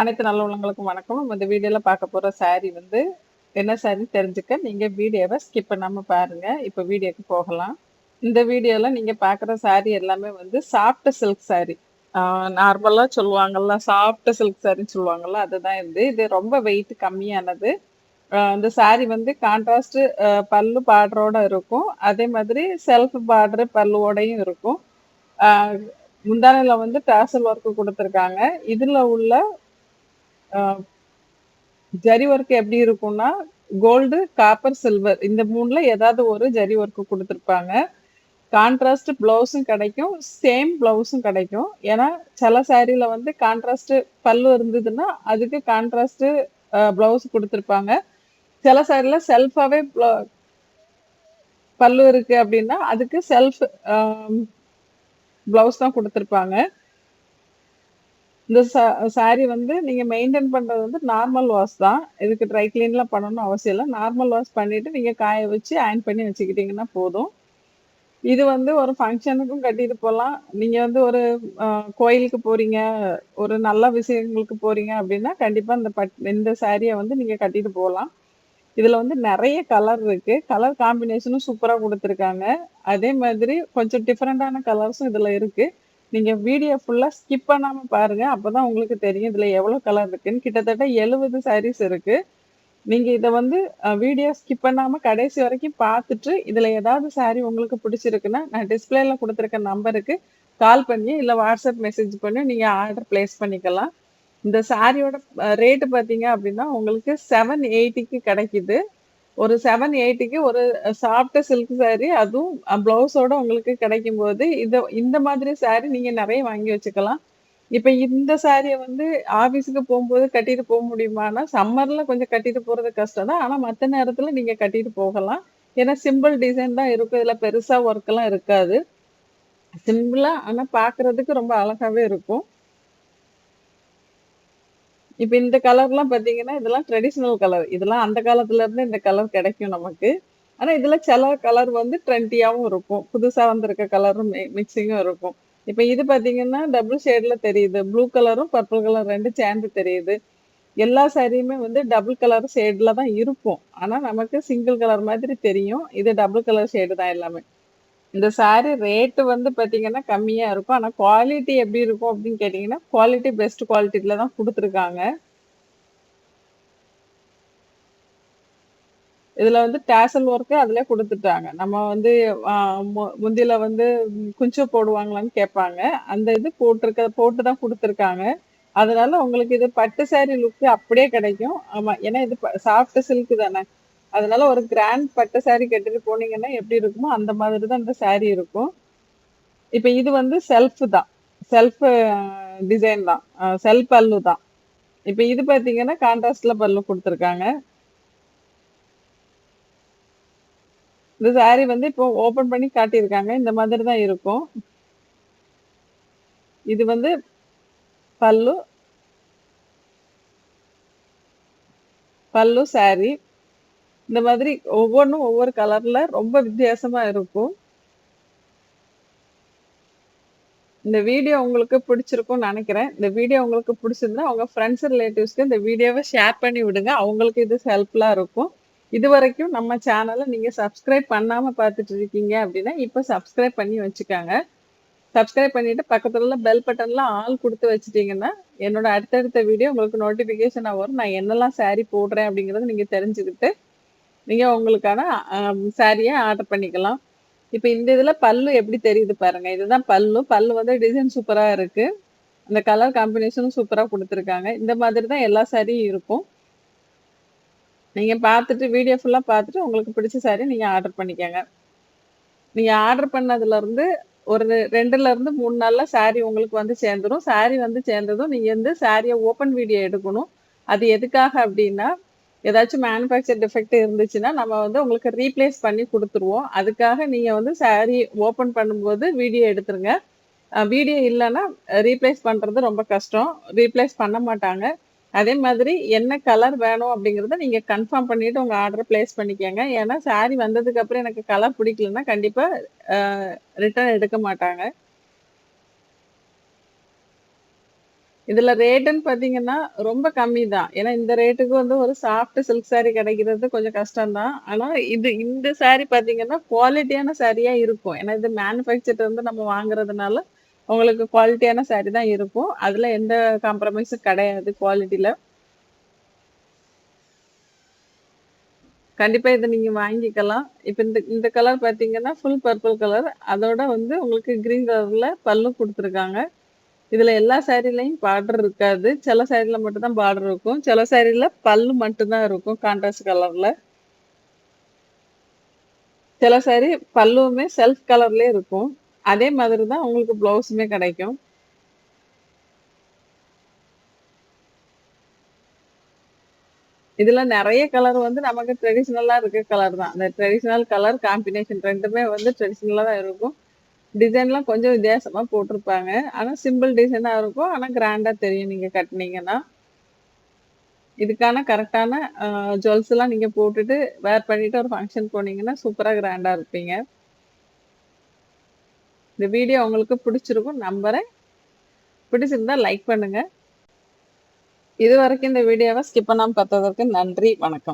அனைத்து நல்ல உள்ளங்களுக்கும் வணக்கம். நம்ம இந்த வீடியோல பார்க்க போற saree வந்து என்ன saree தெரிஞ்சுக்க நீங்க வீடியோவை ஸ்கிப் பண்ணாம பாருங்க. இப்போ வீடியோக்கு போகலாம். இந்த வீடியோல நீங்க பார்க்குற saree எல்லாமே வந்து சாஃப்ட் சில்க் saree. நார்மலா சொல்லுவாங்கல்ல சாஃப்ட் சில்க் சாரின்னு சொல்லுவாங்கல்ல அதுதான் இது. இது ரொம்ப வெயிட் கம்மியானது. இந்த saree வந்து கான்ட்ராஸ்ட் பல்லு பார்டரோட இருக்கும். அதே மாதிரி செல்ஃப் பார்டர் பல்லுவோடையும் இருக்கும். முந்தானையில் வந்து டாசல் ஒர்க்கு கொடுத்துருக்காங்க. இதில் உள்ள ஜரி ஒர்க் எப்படி இருக்கும்னா கோல்டு காப்பர் சில்வர் இந்த மூணுல ஏதாவது ஒரு ஜரி ஒர்க்கு கொடுத்துருப்பாங்க. கான்ட்ராஸ்ட் பிளவுஸும் கிடைக்கும் சேம் பிளவுஸும் கிடைக்கும். ஏன்னா சில சாரியில வந்து கான்ட்ராஸ்ட் பல்லு இருந்ததுன்னா அதுக்கு கான்ட்ராஸ்ட் பிளவுஸ் கொடுத்துருப்பாங்க. சில சாரியில செல்ஃபாவே பல்லு இருக்கு அப்படின்னா அதுக்கு செல்ஃப் பிளவுஸ் தான் கொடுத்துருப்பாங்க. இந்த சாரி வந்து நீங்க மெயின்டைன் பண்றது வந்து நார்மல் வாஷ் தான். இதுக்கு ட்ரை கிளீன்லாம் பண்ணணும் அவசியம் இல்லை. நார்மல் வாஷ் பண்ணிட்டு நீங்க காய வச்சு அயன் பண்ணி வச்சுக்கிட்டீங்கன்னா போதும். இது வந்து ஒரு ஃபங்க்ஷனுக்கும் கட்டிட்டு போகலாம் நீங்க வந்து ஒரு கோயிலுக்கு போறீங்க ஒரு நல்ல விஷயங்களுக்கு போறீங்க அப்படின்னா கண்டிப்பா இந்த பட் இந்த சாரியை வந்து நீங்க கட்டிட்டு போகலாம் இதுல வந்து நிறைய கலர் இருக்கு. கலர் காம்பினேஷனும் சூப்பரா கொடுத்துருக்காங்க. அதே மாதிரி கொஞ்சம் டிஃப்ரெண்டான கலர்ஸும் இதுல இருக்கு. நீங்க வீடியோ ஃபுல்லா ஸ்கிப் பண்ணாம பாருங்க. அப்பதான் உங்களுக்கு தெரியும் இதுல எவ்வளவு கலர் இருக்குன்னு. கிட்டத்தட்ட எழுபது சாரீஸ் இருக்கு. நீங்க இதை வந்து வீடியோ ஸ்கிப் பண்ணாம கடைசி வரைக்கும் பார்த்துட்டு இதுல ஏதாவது சாரி உங்களுக்கு பிடிச்சிருக்குன்னா நான் டிஸ்பிளேல கொடுத்துருக்க நம்பருக்கு கால் பண்ணி இல்ல வாட்ஸ்அப் மெசேஜ் பண்ணி நீங்க ஆர்டர் பிளேஸ் பண்ணிக்கலாம். இந்த சாரியோட ரேட்டு பார்த்தீங்க அப்படின்னா உங்களுக்கு செவன் எயிட்டிக்கு கிடைக்குது. ஒரு செவன் எயிட்டிக்கு ஒரு சாஃப்ட் சில்க் சாரீ அதுவும் பிளவுஸோட உங்களுக்கு கிடைக்கும் போது இதை இந்த மாதிரி சாரீ நீங்க நிறைய வாங்கி வச்சுக்கலாம். இப்ப இந்த சாரியை வந்து ஆபீஸுக்கு போகும்போது கட்டிட்டு போக முடியுமானா சம்மர்ல கொஞ்சம் கட்டிட்டு போறது கஷ்டம் தான். ஆனா மற்ற நேரத்துல நீங்க கட்டிட்டு போகலாம். ஏன்னா சிம்பிள் டிசைன் தான் இருக்கும். இதுல பெருசா ஒர்க் எல்லாம் இருக்காது. சிம்பிளா ஆனா பாக்குறதுக்கு ரொம்ப அழகாவே இருக்கும். இப்ப இந்த கலர்லாம் பாத்தீங்கன்னா இதெல்லாம் ட்ரெடிஷ்னல் கலர் இதெல்லாம் அந்த காலத்துல இருந்து இந்த கலர் கிடைக்கும் நமக்கு. ஆனா இதுல சில கலர் வந்து ட்ரெண்டியாவும் இருக்கும். புதுசா வந்திருக்க கலரும் மிக்சிங்கும் இருக்கும். இப்ப இது பாத்தீங்கன்னா டபுள் ஷேட்ல தெரியுது. ப்ளூ கலரும் பர்பிள் கலர் ரெண்டு சேர்ந்து தெரியுது. எல்லா சாரியுமே வந்து டபுள் கலர் ஷேட்ல தான் இருக்கும். ஆனா நமக்கு சிங்கிள் கலர் மாதிரி தெரியும். இது டபுள் கலர் ஷேடு தான் எல்லாமே. இந்த சாரி ரேட்டு வந்து பாத்தீங்கன்னா கம்மியா இருக்கும். ஆனா குவாலிட்டி எப்படி இருக்கும் அப்படின்னு கேட்டீங்கன்னா குவாலிட்டி பெஸ்ட் குவாலிட்டில தான் கொடுத்துருக்காங்க. இதுல வந்து டேசல் ஒர்க்கு அதுல கொடுத்துட்டாங்க. நம்ம வந்து ஆஹ் வந்து குஞ்சு போடுவாங்களான்னு கேட்பாங்க. அந்த இது போட்டிருக்க போட்டு தான் கொடுத்துருக்காங்க. அதனால உங்களுக்கு இது பட்டு சாரி லுக் அப்படியே கிடைக்கும். ஆமா ஏன்னா இது சாஃப்ட் சில்க் தானே. அதனால ஒரு கிராண்ட் பட்டு saree கட்டிட்டு போனீங்கன்னா எப்படி இருக்குமோ அந்த மாதிரி தான் இந்த saree இருக்கும். இப்ப இது வந்து செல்ஃப் தான். செல்ஃப் டிசைன் தான். செல்ஃப் பல்லு தான். இப்ப இது பாத்தீங்கன்னா கான்ட்ராஸ்ட்ல பல்லு கொடுத்துருக்காங்க. இந்த saree வந்து இப்போ ஓபன் பண்ணி காட்டியிருக்காங்க. இந்த மாதிரி தான் இருக்கும். இது வந்து பல்லு பல்லு saree. இந்த மாதிரி ஒவ்வொன்றும் ஒவ்வொரு கலர்ல ரொம்ப வித்தியாசமா இருக்கும். இந்த வீடியோ உங்களுக்கு பிடிச்சிருக்கும்னு நினைக்கிறேன். இந்த வீடியோ உங்களுக்கு பிடிச்சிருந்தா உங்க ஃப்ரெண்ட்ஸ் ரிலேட்டிவ்ஸ்க்கு இந்த வீடியோவை ஷேர் பண்ணி விடுங்க. அவங்களுக்கு இது ஹெல்ப்ஃபுல்லா இருக்கும். இது வரைக்கும் நம்ம சேனலை நீங்க சப்ஸ்கிரைப் பண்ணாம பார்த்துட்டு இருக்கீங்க அப்படின்னா இப்போ சப்ஸ்கிரைப் பண்ணி வச்சுக்காங்க. சப்ஸ்கிரைப் பண்ணிட்டு பக்கத்துல பெல் பட்டன்ல ஆல் கொடுத்து வச்சிட்டீங்கன்னா என்னோட அடுத்தடுத்த வீடியோ உங்களுக்கு நோட்டிபிகேஷன் வரும். நான் என்னெல்லாம் saree போடுறேன் அப்படிங்கறத நீங்க தெரிஞ்சுக்கிட்டு நீங்க உங்களுக்கான சாரியை ஆர்டர் பண்ணிக்கலாம். இப்போ இந்த இதுல பல்லு எப்படி தெரியுது பாருங்க. இதுதான் பல்லு. பல்லு வந்து டிசைன் சூப்பரா இருக்கு. அந்த கலர் காம்பினேஷனும் சூப்பரா கொடுத்துருக்காங்க. இந்த மாதிரி தான் எல்லா சாரியும் இருக்கும். நீங்க பார்த்துட்டு வீடியோ ஃபுல்லா பார்த்துட்டு உங்களுக்கு பிடிச்ச சாரி நீங்க ஆர்டர் பண்ணிக்கோங்க. நீங்க ஆர்டர் பண்ணதுல இருந்து ஒரு ரெண்டுல இருந்து மூணு நாள்ல சாரி உங்களுக்கு வந்து சேர்ந்துரும். சாரி வந்து சேர்ந்ததும் நீங்க வந்து சாரியை ஓப்பன் வீடியோ எடுக்கணும். அது எதுக்காக அப்படின்னா ஏதாச்சும் மேனுஃபேக்சர் டிஃபெக்ட் இருந்துச்சுன்னா நம்ம வந்து உங்களுக்கு ரீப்ளேஸ் பண்ணி கொடுத்துருவோம். அதுக்காக நீங்கள் வந்து சாரீ ஓப்பன் பண்ணும்போது வீடியோ எடுத்துருங்க. வீடியோ இல்லைன்னா ரீப்ளேஸ் பண்ணுறது ரொம்ப கஷ்டம். ரீப்ளேஸ் பண்ண மாட்டாங்க. அதே மாதிரி என்ன கலர் வேணும் அப்படிங்கிறத நீங்கள் கன்ஃபார்ம் பண்ணிட்டு உங்கள் ஆர்டரை ப்ளேஸ் பண்ணிக்கோங்க. ஏன்னா சாரி வந்ததுக்கப்புறம் எனக்கு கலர் பிடிக்கலன்னா கண்டிப்பாக ரிட்டர்ன் எடுக்க மாட்டாங்க. இதுல ரேட்டுன்னு பாத்தீங்கன்னா ரொம்ப கம்மி தான். ஏன்னா இந்த ரேட்டுக்கு வந்து ஒரு சாஃப்ட் சில்க் சாரி கிடைக்கிறது கொஞ்சம் கஷ்டம் தான். ஆனா இது இந்த சாரி பாத்தீங்கன்னா குவாலிட்டியான சாரியா இருக்கும். ஏன்னா இது மேனுஃபேக்சர்ட் வந்து நம்ம வாங்குறதுனால உங்களுக்கு குவாலிட்டியான சாரி தான் இருக்கும். அதுல எந்த காம்ப்ரமைஸும் கிடையாது குவாலிட்டியில கண்டிப்பா இதை நீங்க வாங்கிக்கலாம். இப்ப இந்த இந்த கலர் பாத்தீங்கன்னா, ஃபுல் பர்பிள் கலர். அதோட வந்து உங்களுக்கு கிரீன் கலர்ல பல்லு கொடுத்துருக்காங்க இதுல எல்லா சாரிலயும் பார்டர் இருக்காது. சில சாரில மட்டும்தான் பார்டர் இருக்கும். சில சாரில பல்லு மட்டும் தான் இருக்கும் கான்ட்ராஸ்ட் கலர்ல. சில சாரி பல்லுவுமே செல்ஃப் கலர்லேயே இருக்கும். அதே மாதிரி தான் உங்களுக்கு ப்ளவுஸுமே கிடைக்கும். இதுல நிறைய கலர் வந்து நமக்கு ட்ரெடிஷ்னலாக இருக்க கலர் தான். அந்த ட்ரெடிஷ்னல் கலர் காம்பினேஷன் ரெண்டுமே வந்து ட்ரெடிஷ்னலாக தான் இருக்கும். டிசைன்லாம் கொஞ்சம் வித்தியாசமாக போட்டிருப்பாங்க. ஆனால் சிம்பிள் டிசைனாக இருக்கும். ஆனால் கிராண்டாக தெரியும் நீங்கள் கட்டினீங்கன்னா இதுக்கான கரெக்டான ஜுவல்ஸ்லாம் நீங்கள் போட்டுட்டு, வேர் பண்ணிவிட்டு ஒரு ஃபங்க்ஷன் போனீங்கன்னா, சூப்பராக கிராண்டாக இருப்பீங்க. இந்த வீடியோ உங்களுக்கு பிடிச்சிருக்கும் நம்புகிறேன் பிடிச்சிருந்தா லைக் பண்ணுங்கள் இது வரைக்கும் இந்த வீடியோவை ஸ்கிப் பண்ணாமல் பார்த்ததற்கு நன்றி. வணக்கம்.